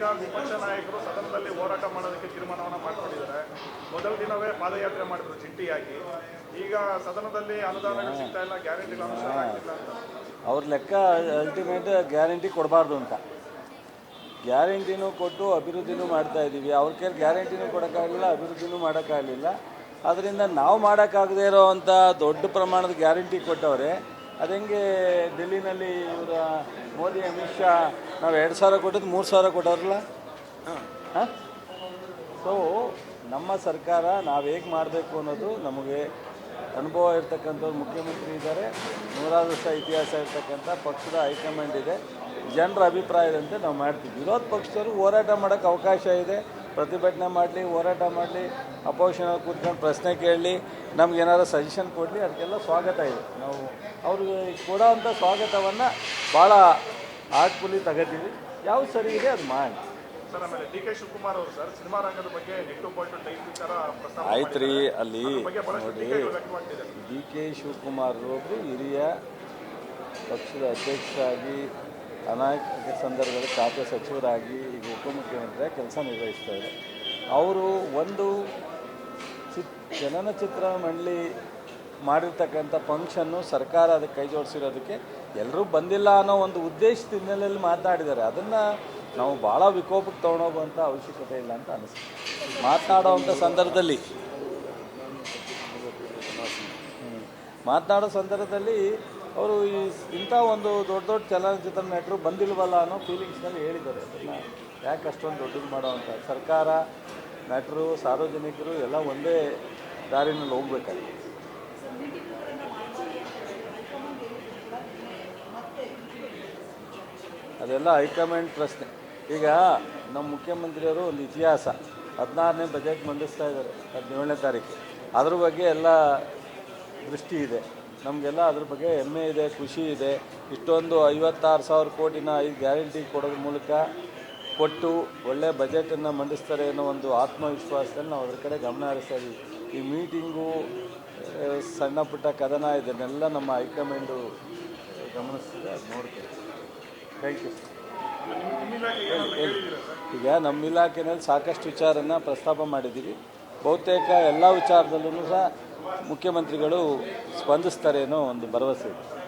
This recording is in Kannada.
ಈಗ ವಿಪಕ್ಷ ನಾಯಕರು ಸದನದಲ್ಲಿ ಹೋರಾಟ ಮಾಡೋದಕ್ಕೆ ತೀರ್ಮಾನವನ್ನು ಮಾಡಿಕೊಂಡಿದ್ದಾರೆ. ಮೊದಲ ದಿನವೇ ಪಾದಯಾತ್ರೆ ಮಾಡಿದ್ರು ಚಿಟ್ಟಿಯಾಗಿ. ಈಗ ಸದನದಲ್ಲಿ ಅನುದಾನಗಳು ಸಿಗ್ತಾ ಇಲ್ಲ ಗ್ಯಾರಂಟಿ ಅವ್ರ ಲೆಕ್ಕ ಅಲ್ಟಿಮೇಟ್ ಗ್ಯಾರಂಟಿ ಕೊಡಬಾರ್ದು ಅಂತ. ಗ್ಯಾರಂಟಿನೂ ಕೊಟ್ಟು ಅಭಿವೃದ್ಧಿನೂ ಮಾಡ್ತಾ ಇದ್ದೀವಿ ಅವ್ರ ಕೈಲಿ ಗ್ಯಾರಂಟಿನೂ ಕೊಡೋಕ್ಕಾಗಲಿಲ್ಲ ಅಭಿವೃದ್ಧಿನೂ ಮಾಡೋಕ್ಕಾಗಲಿಲ್ಲ. ಅದರಿಂದ ನಾವು ಮಾಡೋಕ್ಕಾಗದೇ ಇರೋವಂಥ ದೊಡ್ಡ ಪ್ರಮಾಣದ ಗ್ಯಾರಂಟಿ ಕೊಟ್ಟವ್ರೆ ಅದು ದಿಲ್ಲಿನಲ್ಲಿ ಇವರ ಮೋದಿ ಅಮಿತ್ ಶಾ ನಾವು ಎರಡು ಸಾವಿರ ಕೊಟ್ಟಿದ್ದು ಮೂರು ಸಾವಿರ ಕೊಟ್ಟವ್ರಲ್ಲ ಹಾಂ? ಸೊ ನಮ್ಮ ಸರ್ಕಾರ ನಾವು ಹೇಗೆ ಮಾಡಬೇಕು ಅನ್ನೋದು ನಮಗೆ ಅನುಭವ ಇರ್ತಕ್ಕಂಥವ್ರು ಮುಖ್ಯಮಂತ್ರಿ ಇದ್ದಾರೆ ನೂರಾರು ವರ್ಷ ಇತಿಹಾಸ ಇರ್ತಕ್ಕಂಥ ಪಕ್ಷದ ಹೈಕಮಾಂಡ್ ಇದೆ. ಜನರ ಅಭಿಪ್ರಾಯದಂತೆ ನಾವು ಮಾಡ್ತೀವಿ. ವಿರೋಧ ಪಕ್ಷದವರು ಹೋರಾಟ ಮಾಡೋಕ್ಕೆ ಅವಕಾಶ ಇದೆ. ಪ್ರತಿಭಟನೆ ಮಾಡಲಿ ಹೋರಾಟ ಮಾಡಲಿ ಅಪೋಷಣ ಕೂತ್ಕೊಂಡು ಪ್ರಶ್ನೆ ಕೇಳಲಿ ನಮ್ಗೆ ಏನಾದ್ರು ಸಜೆಷನ್ ಕೊಡಲಿ ಅದಕ್ಕೆಲ್ಲ ಸ್ವಾಗತ ಇದೆ. ನಾವು ಅವ್ರಿಗೆ ಕೊಡೋವಂಥ ಸ್ವಾಗತವನ್ನು ಭಾಳ ಆರ್ಟ್ಫುಲಿ ತಗೋತೀವಿ ಯಾವ್ದು ಸರಿ ಇದೆ ಅದು ಮಾಡಿ. ಆಯ್ತು ರೀ ಅಲ್ಲಿ ನೋಡಿ ಡಿ ಕೆ ಶಿವಕುಮಾರ್ ಒಬ್ಬರು ಹಿರಿಯ ಪಕ್ಷದ ಅಧ್ಯಕ್ಷರಾಗಿ ಅನೇಕ ಸಂದರ್ಭದಲ್ಲಿ ಖಾತೆ ಸಚಿವರಾಗಿ ಈಗ ಉಪಮುಖ್ಯಮಂತ್ರಿಯಾಗಿ ಕೆಲಸ ನಿರ್ವಹಿಸ್ತಾ ಇದೆ ಅವರು ಒಂದು ಚಿತ್ ಚಲನಚಿತ್ರ ಮಂಡಳಿ ಮಾಡಿರ್ತಕ್ಕಂಥ ಫಂಕ್ಷನ್ನು ಸರ್ಕಾರ ಅದಕ್ಕೆ ಕೈ ಜೋಡಿಸಿರೋದಕ್ಕೆ ಎಲ್ಲರೂ ಬಂದಿಲ್ಲ ಅನ್ನೋ ಒಂದು ಉದ್ದೇಶದ ಹಿನ್ನೆಲೆಯಲ್ಲಿ ಮಾತನಾಡಿದ್ದಾರೆ ಅದನ್ನು ನಾವು ಭಾಳ ವಿಕೋಪಕ್ಕೆ ತೊಗೊಂಡೋಗುವಂಥ ಅವಶ್ಯಕತೆ ಇಲ್ಲ ಅಂತ ಅನಿಸುತ್ತೆ. ಮಾತನಾಡೋವಂಥ ಸಂದರ್ಭದಲ್ಲಿ. ಮಾತನಾಡೋ ಸಂದರ್ಭದಲ್ಲಿ ಅವರು ಈ ಇಂಥ ಒಂದು ದೊಡ್ಡ ದೊಡ್ಡ ಚಲನಚಿತ್ರ ನಟರು ಬಂದಿಲ್ವಲ್ಲ ಅನ್ನೋ ಫೀಲಿಂಗ್ಸ್ನಲ್ಲಿ ಹೇಳಿದ್ದಾರೆ. ಯಾಕೆ ಅಷ್ಟೊಂದು ದೊಡ್ಡದು ಮಾಡೋವಂಥ ಸರ್ಕಾರ, ನಟರು, ಸಾರ್ವಜನಿಕರು ಎಲ್ಲ ಒಂದೇ ದಾರಿನಲ್ಲಿ ಹೋಗ್ಬೇಕಾಗಿದೆ. ಅದೆಲ್ಲ ಹೈಕಮಾಂಡ್ ಪ್ರಶ್ನೆ. ಈಗ ನಮ್ಮ ಮುಖ್ಯಮಂತ್ರಿಯವರು ಒಂದು ಇತಿಹಾಸ. ಹದಿನಾರನೇ ಬಜೆಟ್ ಮಂಡಿಸ್ತಾ ಇದ್ದಾರೆ, ಹದಿನೇಳನೇ ತಾರೀಕು ಅದ್ರ ಬಗ್ಗೆ ಎಲ್ಲ ದೃಷ್ಟಿ ಇದೆ. ನಮಗೆಲ್ಲ ಅದ್ರ ಬಗ್ಗೆ ಹೆಮ್ಮೆ ಇದೆ, ಖುಷಿ ಇದೆ. ಇಷ್ಟೊಂದು ಐವತ್ತಾರು ಸಾವಿರ ಕೋಟಿನ ಐದು ಗ್ಯಾರಂಟಿ ಕೊಡೋದ್ರ ಮೂಲಕ ಕೊಟ್ಟು ಒಳ್ಳೆ ಬಜೆಟನ್ನು ಮಂಡಿಸ್ತಾರೆ ಅನ್ನೋ ಒಂದು ಆತ್ಮವಿಶ್ವಾಸದಲ್ಲಿ ನಾವು ಅದ್ರ ಕಡೆ ಗಮನ ಹರಿಸ್ತಾ ಇದ್ದೀವಿ ಈ ಮೀಟಿಂಗು ಸಣ್ಣ ಪುಟ್ಟ ಕದನ ಇದನ್ನೆಲ್ಲ ನಮ್ಮ ಹೈಕಮಾಂಡು ಗಮನಿಸ್ತಿದೆ, ಅದು ನೋಡ್ತೀವಿ. ಥ್ಯಾಂಕ್ ಯು ಈಗ ನಮ್ಮ ಇಲಾಖೆಯಲ್ಲಿ ಸಾಕಷ್ಟು ವಿಚಾರನ ಪ್ರಸ್ತಾಪ ಮಾಡಿದ್ದೀವಿ. ಬಹುತೇಕ ಎಲ್ಲ ವಿಚಾರದಲ್ಲೂ ಸಹ ಮುಖ್ಯಮಂತ್ರಿಗಳು ಸ್ಪಂದಿಸ್ತಾರೆ ಅನ್ನೋ ಒಂದು ಭರವಸೆ ಇದೆ.